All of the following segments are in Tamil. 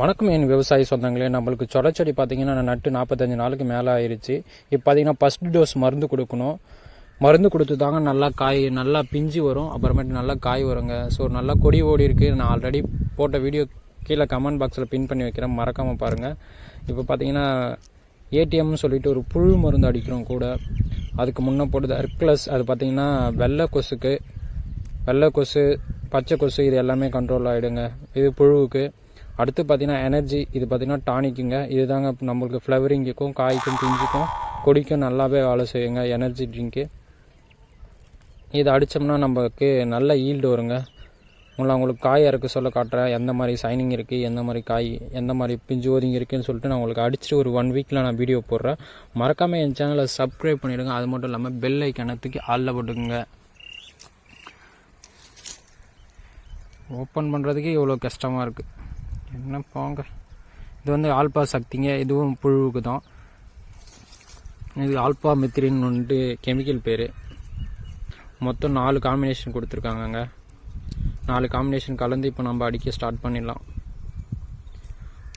வணக்கம் என் விவசாய சொந்தங்களே. நம்மளுக்கு சொடச்செடி பார்த்தீங்கன்னா நட்டு நாற்பத்தஞ்சு நாளுக்கு மேலே ஆயிடுச்சு இப்போ பார்த்தீங்கன்னா ஃபஸ்ட் டோஸ் மருந்து கொடுக்கணும். மருந்து கொடுத்து தாங்க நல்லா காய் நல்லா பிஞ்சு வரும். அப்புறமேட்டு நல்லா காய் வருங்க. ஸோ நல்லா கொடி ஓடி இருக்குது நான் ஆல்ரெடி போட்ட வீடியோ கீழே கமெண்ட் பாக்ஸில் பின் பண்ணி வைக்கிறேன். மறக்காமல் பாருங்கள் இப்போ பார்த்தீங்கன்னா ஏடிஎம்னு சொல்லிட்டு ஒரு புழு மருந்து அடிக்கிறோம் கூட. அதுக்கு முன்னே போட்டது அர்க்ளஸ் அது பார்த்தீங்கன்னா வெள்ளை கொசுக்கு வெள்ளை கொசு பச்சை கொசு இது எல்லாமே கண்ட்ரோல் ஆகிடுங்க இது புழுவுக்கு. அடுத்து பார்த்தீங்கன்னா எனர்ஜி இது பார்த்தீங்கன்னா டானிக்குங்க இதுதாங்க நம்மளுக்கு ஃப்ளவரிங்குக்கும் காய்க்கும் பிஞ்சுக்கும் கொடிக்கும் நல்லாவே வேலை செய்யுங்க எனர்ஜி ட்ரிங்க்கு இது அடித்தோம்னா நமக்கு நல்ல ஈல்டு வருங்க. உங்களை உங்களுக்கு காய் இறக்க சொல்ல காட்டுறேன். எந்த மாதிரி சைனிங் இருக்குது எந்த மாதிரி காய் எந்த மாதிரி பிஞ்சு ஓதிங்க இருக்குன்னு சொல்லிட்டு நான் உங்களுக்கு அடிச்சுட்டு ஒரு ஒன் வீக்கில் நான் வீடியோ போடுறேன். மறக்காமல் என் சேனலை சப்ஸ்கிரைப் பண்ணிவிடுங்க அது மட்டும் இல்லாமல் பெல் ஐக்கணத்துக்கு ஆளில் போட்டுக்குங்க. ஓப்பன் பண்ணுறதுக்கே இவ்வளோ கஷ்டமாக இருக்குது என்ன போங்க. இது வந்து ஆல்பா சக்திங்க. இதுவும் புழுவுக்கு தான் இது ஆல்பா மித்திரின் வந்துட்டு கெமிக்கல் பேர். மொத்தம் நாலு காம்பினேஷன் கொடுத்துருக்காங்கங்க. நாலு காம்பினேஷன் கலந்து இப்போ நம்ம அடிக்க ஸ்டார்ட் பண்ணிடலாம்.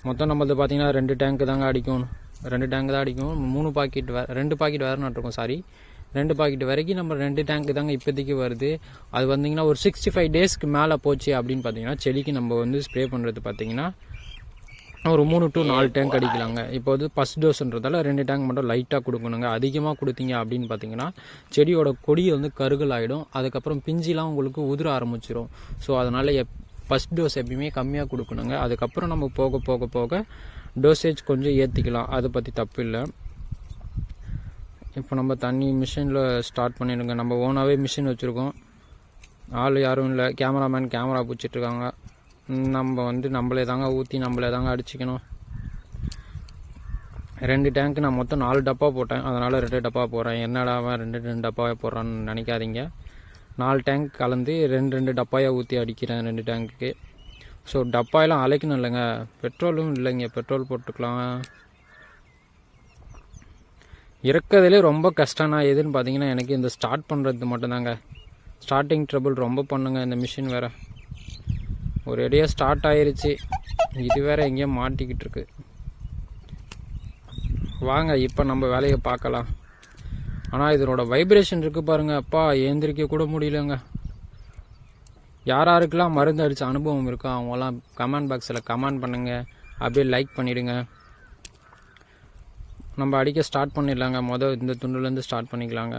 மொத்தம் நம்மளது பார்த்தீங்கன்னா ரெண்டு டேங்க்கு தாங்க அடிக்கும் ரெண்டு டேங்க் தான் அடிக்கும் மூணு பாக்கெட் வே ரெண்டு பாக்கெட் வேறு நட்டுருக்கோம் சாரி ரெண்டு பாக்கெட் வரைக்கும் நம்ம ரெண்டு டேங்க் தாங்க இப்போதைக்கு வருது. அது வந்தீங்கன்னா ஒரு சிக்ஸ்டி ஃபைவ் டேஸ்க்கு மேலே போச்சு அப்படின்னு பார்த்தீங்கன்னா செடிக்கு நம்ம வந்து ஸ்ப்ரே பண்ணுறது பார்த்தீங்கன்னா ஒரு மூணு டு நாலு டேங்க் அடிக்கலாங்க. இப்போ வந்து ஃபஸ்ட் டோஸ்ன்றதால ரெண்டு டேங்க் மட்டும் லைட்டாக கொடுக்கணுங்க. அதிகமாக கொடுத்தீங்க அப்படின்னு பார்த்தீங்கன்னா செடியோட கொடி வந்து கருகல் ஆகிடும் அதுக்கப்புறம் பிஞ்சிலாம் உங்களுக்கு உதிர ஆரம்பிச்சிடும் ஸோ அதனால் எப் ஃபஸ்ட் டோஸ் எப்பயுமே கம்மியாக கொடுக்கணுங்க. அதுக்கப்புறம் நம்ம போக போக போக டோசேஜ் கொஞ்சம் ஏற்றிக்கலாம் அதை பற்றி தப்பு இல்லை. இப்போ நம்ம தண்ணி மிஷினில் ஸ்டார்ட் பண்ணிடுங்க. நம்ம ஓனாகவே மிஷின் வச்சுருக்கோம். ஆள் யாரும் இல்லை. கேமராமேன் கேமரா பிடிச்சிட்ருக்காங்க. நம்ம வந்து நம்மளே தாங்க ஊற்றி நம்மளே தாங்க அடிச்சிக்கணும். ரெண்டு டேங்க் நான் மொத்தம் நாலு டப்பா போட்டேன். அதனால் ரெண்டு டப்பா போடுறேன் என்னடா அவன் ரெண்டு ரெண்டு டப்பாவே போடுறான்னு நினைக்காதீங்க. நாலு டேங்க் கலந்து ரெண்டு ரெண்டு டப்பாயாக ஊற்றி அடிக்கிறேன் ரெண்டு டேங்க்குக்கு ஸோ டப்பாயெல்லாம் அழைக்கணும் இல்லைங்க. பெட்ரோலும் இல்லைங்க. பெட்ரோல் போட்டுக்கலாம். இருக்கிறதுலே ரொம்ப கஷ்டம்னா எதுன்னு பார்த்தீங்கன்னா எனக்கு இந்த ஸ்டார்ட் பண்ணுறது மட்டும்தாங்க. ஸ்டார்டிங் ட்ரபிள் ரொம்ப பண்ணுங்க இந்த மிஷின் வேறு. ஒரு அடியாக ஸ்டார்ட் ஆயிருச்சு. இது வேற எங்கேயோ மாட்டிக்கிட்டு இருக்கு. வாங்க இப்போ நம்ம வேலையை பார்க்கலாம். ஆனால் இதனோட வைப்ரேஷன் இருக்குது பாருங்கள் அப்பா ஏந்திரிக்க கூட முடியலங்க. யார் யாருக்கெல்லாம் மருந்து அடித்த அனுபவம் இருக்கோ அவங்களாம் கமெண்ட் பாக்ஸில் கமெண்ட் பண்ணுங்கள் அப்படியே லைக் பண்ணிவிடுங்க நம்ம அடிக்க ஸ்டார்ட் பண்ணிடலாங்க. மொதல் இந்த துண்டுலேருந்து ஸ்டார்ட் பண்ணிக்கலாங்க.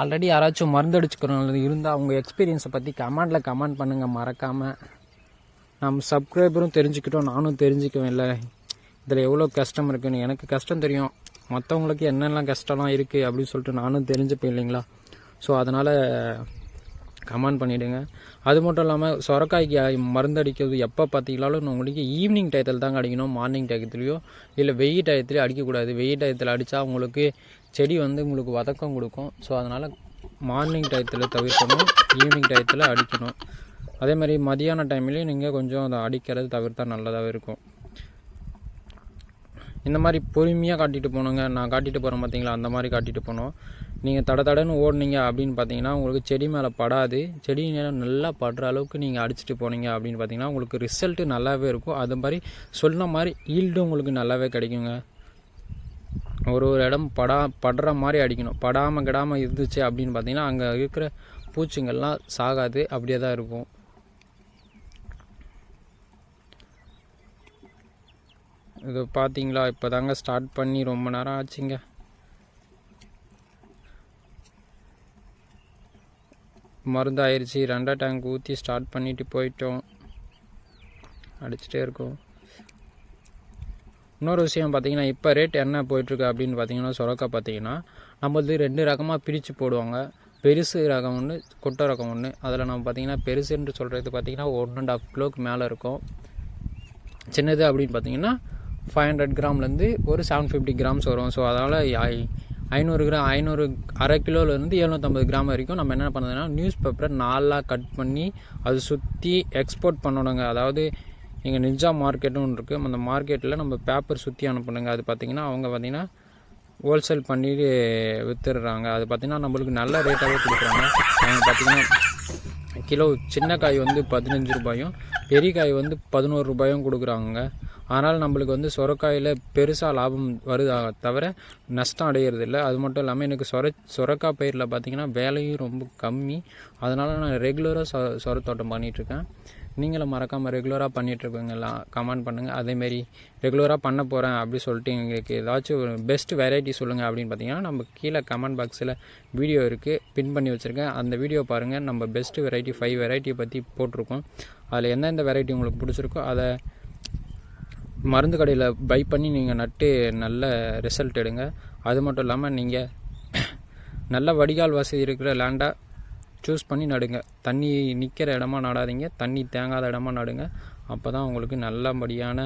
ஆல்ரெடி யாராச்சும் மருந்து அடிச்சுக்கிறவங்க இருந்தால் அவங்க எக்ஸ்பீரியன்ஸை பற்றி கமெண்டில் கமெண்ட் பண்ணுங்கள் மறக்காமல் நம்ம சப்ஸ்கிரைபரும் தெரிஞ்சுக்கிட்டோம். நானும் தெரிஞ்சுக்குவேன் இல்லை இதில் எவ்வளோ கஷ்டம் இருக்குன்னு எனக்கு கஷ்டம் தெரியும். மற்றவங்களுக்கு என்னெல்லாம் கஷ்டம்லாம் இருக்குது அப்படின்னு சொல்லிட்டு நானும் தெரிஞ்சுப்பேன் இல்லைங்களா? ஸோ அதனால் கமெண்ட் பண்ணிவிடுங்க அது மட்டும் இல்லாமல் சொரக்காய்க்கு மருந்தடிக்கிறது மருந்து அடிக்கிறது எப்போ பார்த்தீங்களாலும் உங்களுக்கு ஈவினிங் டயத்தில் தாங்க அடிக்கணும் மார்னிங் டயத்துலையோ இல்லை வெயில் டயத்துலையோ அடிக்கக்கூடாது. வெயில் டயத்தில் அடித்தா உங்களுக்கு செடி வந்து உங்களுக்கு வதக்கம் கொடுக்கும். ஸோ அதனால் மார்னிங் டயத்தில் தவிர்க்கணும் ஈவினிங் டயத்தில் அடிக்கணும். அதே மாதிரி மதியான டைம்லேயும் நீங்கள் கொஞ்சம் அதை அடிக்கிறது தவிர்த்தா நல்லதாகவே இருக்கும். இந்த மாதிரி பொறுமையாக காட்டிகிட்டு போகணுங்க நான் காட்டிட்டு போகிறேன் பார்த்தீங்களா அந்த மாதிரி காட்டிட்டு போனோம். நீங்கள் தட தடன்னு ஓடுனீங்க அப்படின்னு பார்த்தீங்கன்னா உங்களுக்கு செடி மேலே படாது. செடி மேலே நல்லா படுற அளவுக்கு நீங்கள் அடிச்சுட்டு போனீங்க அப்படின்னு பார்த்தீங்கன்னா உங்களுக்கு ரிசல்ட்டு நல்லாவே இருக்கும். அது மாதிரி சொன்ன மாதிரி ஈல்டும் உங்களுக்கு நல்லாவே கிடைக்குங்க. ஒரு ஒரு இடம் படா படுற மாதிரி அடிக்கணும். படாமல் கிடாமல் இருந்துச்சு அப்படின்னு பார்த்தீங்கன்னா அங்கே இருக்கிற பூச்சிங்கள்லாம் சாகாது. அப்படியே தான் இருக்கும். இது பார்த்தீங்களா இப்போ தாங்க ஸ்டார்ட் பண்ணி ரொம்ப நேரம் ஆச்சுங்க. மருந்தாயிருச்சு. ரெண்டா டேங்க் ஊற்றி ஸ்டார்ட் பண்ணிட்டு போயிட்டோம். அடிச்சிட்டே இருக்கும். இன்னொரு விஷயம் பார்த்தீங்கன்னா இப்போ ரேட் என்ன போயிட்டுருக்கு அப்படின்னு பார்த்தீங்கன்னா சுரக்காய் பார்த்தீங்கன்னா நம்மளது ரெண்டு ரகமாக பிரித்து போடுவாங்க. பெருசு ரகம் ஒன்று கொட்டை ரகம் ஒன்று அதில் நம்ம பார்த்தீங்கன்னா பெருசுன்னு சொல்கிறது பார்த்தீங்கன்னா ஒன் அண்ட் ஆஃப் கிலோக்கு மேலே இருக்கும். சின்னது அப்படின்னு பார்த்தீங்கன்னா ஃபைவ் ஹண்ட்ரட் கிராம்லேருந்து ஒரு செவன் ஃபிஃப்டி கிராம்ஸ் வரும். ஸோ அதனால் ஐநூறு கிராம் ஐநூறு அரை கிலோலேருந்து எழுநூற்றம்பது கிராம் வரைக்கும் நம்ம என்ன பண்ணுறதுன்னா நியூஸ் பேப்பரை நாலாக கட் பண்ணி அது சுற்றி எக்ஸ்போர்ட் பண்ணணுங்க. அதாவது இங்கே நிஜா மார்க்கெட்டும் ஒன்று இருக்குது அந்த மார்க்கெட்டில் நம்ம பேப்பர் சுற்றி அனுப்பணுங்க. அது பார்த்திங்கன்னா அவங்க பார்த்திங்கன்னா ஹோல்சேல் பண்ணி விற்றுடுறாங்க அது பார்த்திங்கன்னா நம்மளுக்கு நல்ல ரேட்டாகவே கொடுக்குறாங்க. அவங்க பார்த்திங்கன்னா கிலோ சின்ன காய் வந்து பதினஞ்சு ரூபாயும் பெரிய காய் வந்து பதினோரு ரூபாயும் கொடுக்குறாங்க அதனால் நம்மளுக்கு வந்து சொரக்காயில் பெருசாக லாபம் வருதா தவிர நஷ்டம் அடைகிறது இல்லை அது மட்டும் இல்லாமல் எனக்கு சொர சொரக்காய் பயிரில் பார்த்தீங்கன்னா வேலையும் ரொம்ப கம்மி. அதனால் நான் ரெகுலராக சொ சொரத்தோட்டம் பண்ணிகிட்ருக்கேன் நீங்களும் மறக்காமல் ரெகுலராக பண்ணிகிட்ருக்கீங்களா கமெண்ட் பண்ணுங்கள் அதேமாரி ரெகுலராக பண்ண போகிறேன் அப்படி சொல்லிட்டு எங்களுக்கு ஏதாச்சும் ஒரு பெஸ்ட் வெரைட்டி சொல்லுங்கள் அப்படின்னு பார்த்தீங்கன்னா நம்ம கீழே கமெண்ட் பாக்ஸில் வீடியோ இருக்குது பின் பண்ணி வச்சுருக்கேன். அந்த வீடியோ பாருங்கள் நம்ம பெஸ்ட்டு வெரைட்டி ஃபைவ் வெரைட்டியை பற்றி போட்டிருக்கோம். அதில் எந்தெந்த வெரைட்டி உங்களுக்கு பிடிச்சிருக்கோ அதை மருந்து கடையில் பை பண்ணி நீங்கள் நட்டு நல்ல ரிசல்ட் எடுங்க. அது மட்டும் இல்லாமல் நீங்கள் நல்ல வடிகால் வசதி இருக்கிற லேண்டாக சூஸ் பண்ணி நடுங்க. தண்ணி நிற்கிற இடமா நடாதீங்க. தண்ணி தேங்காத இடமா நடுங்க. அப்போ தான் உங்களுக்கு நல்லபடியான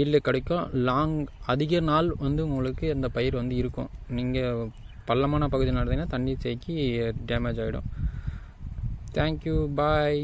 ஈல்டு கிடைக்கும். லாங் அதிக நாள் வந்து உங்களுக்கு இந்த பயிர் வந்து இருக்கும். நீங்கள் பள்ளமான பகுதியில் நடந்தீங்கன்னா தண்ணி தேக்கி டேமேஜ் ஆகிடும் தேங்க்யூ பாய்